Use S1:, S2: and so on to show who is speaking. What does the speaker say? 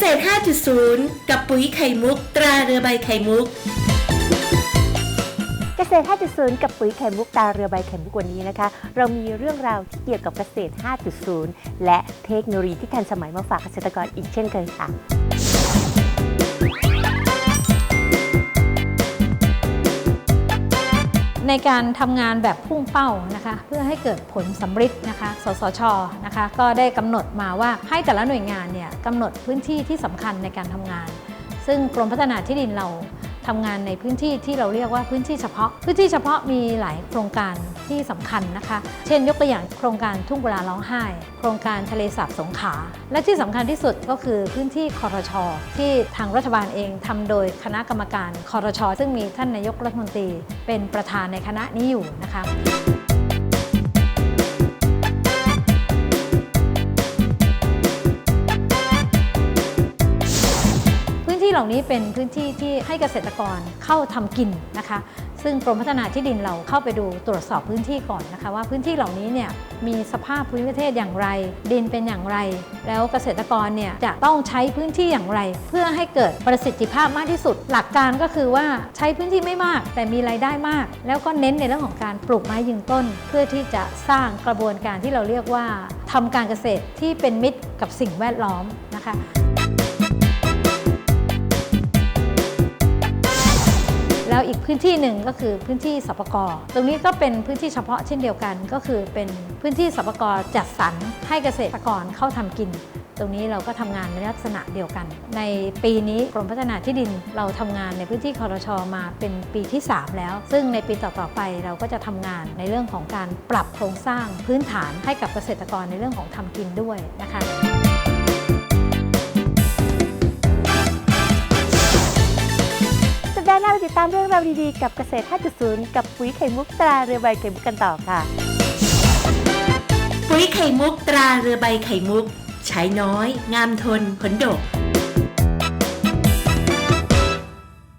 S1: ษตร 5.0 กับปุ๋ยไข่มุก ตราเรือใบไข่มุก
S2: เกษตร 5.0 กับปุ๋ยไข่มุกตาเรือใบไข่มุกวันนี้นะคะ เรามีเรื่องราวที่เกี่ยวกับเกษตร 5.0 และเทคโนโลยีที่ทันสมัยมาฝากเกษตรกรอีกเช่นเคยค่ะ
S3: ในการทำงานแบบพุ่งเป้านะคะ เพื่อให้เกิดผลสำฤทธิ์นะคะ สสชนะคะ ก็ได้กำหนดมาว่าให้แต่ละหน่วยงานเนี่ยกำหนดพื้นที่ที่สำคัญในการทำงาน ซึ่งกรมพัฒนาที่ดินเรา ทำงานในพื้นที่ที่เราเรียกว่าพื้นที่เฉพาะ พื้นที่เฉพาะมีหลายโครงการที่สำคัญนะคะ เช่น ยกตัวอย่างโครงการทุ่งเวลาร้องไห้ โครงการทะเลสาบสงขา และที่สำคัญที่สุดก็คือพื้นที่คอรชอที่ทางรัฐบาลเองทำโดยคณะกรรมการคอรชอซึ่งมีท่านนายกรัฐมนตรี เป็นประธานในคณะนี้อยู่นะคะ เหล่านี้เป็นพื้นที่ที่ให้เกษตรกรเข้าทำกินนะคะ ซึ่งกรมพัฒนาที่ดินเราเข้าไปดูตรวจสอบพื้นที่ก่อนนะคะ ว่าพื้นที่เหล่านี้เนี่ยมีสภาพภูมิประเทศอย่างไร ดินเป็นอย่างไร แล้วเกษตรกรเนี่ยจะต้องใช้พื้นที่อย่างไร เพื่อให้เกิดประสิทธิภาพมากที่สุด หลักการก็คือว่าใช้พื้นที่ไม่มาก แต่มีรายได้มาก แล้วก็เน้นในเรื่องของการปลูกไม้ยืนต้น เพื่อที่จะสร้างกระบวนการที่เราเรียกว่าทำการเกษตรที่เป็นมิตรกับสิ่งแวดล้อมนะคะ พื้นที่หนึ่งก็คือพื้นที่สปกรตรงนี้ก็เป็นพื้นที่เฉพาะเช่นเดียวกัน ก็คือเป็นพื้นที่สปกรจัดสรรให้เกษตรกรเข้าทำกิน ตรงนี้เราก็ทำงานในลักษณะเดียวกัน ในปีนี้กรมพัฒนาที่ดินเราทำงานในพื้นที่คอรชมาเป็นปีที่ 3 แล้ว ซึ่งในปีต่อๆไปเราก็จะทำงานในเรื่องของการปรับโครงสร้างพื้นฐานให้กับเกษตรกรในเรื่องของทำกินด้วยนะคะ
S2: เราติดตามเรื่องราวดีๆ กับเกษตร 5.0 กับปุ๋ยไข่มุกตราเรือใบไข่มุกกันต่อค่ะ
S1: ปุ๋ยไข่มุกตราเรือใบไข่มุก ใช้น้อย งามทนผลดก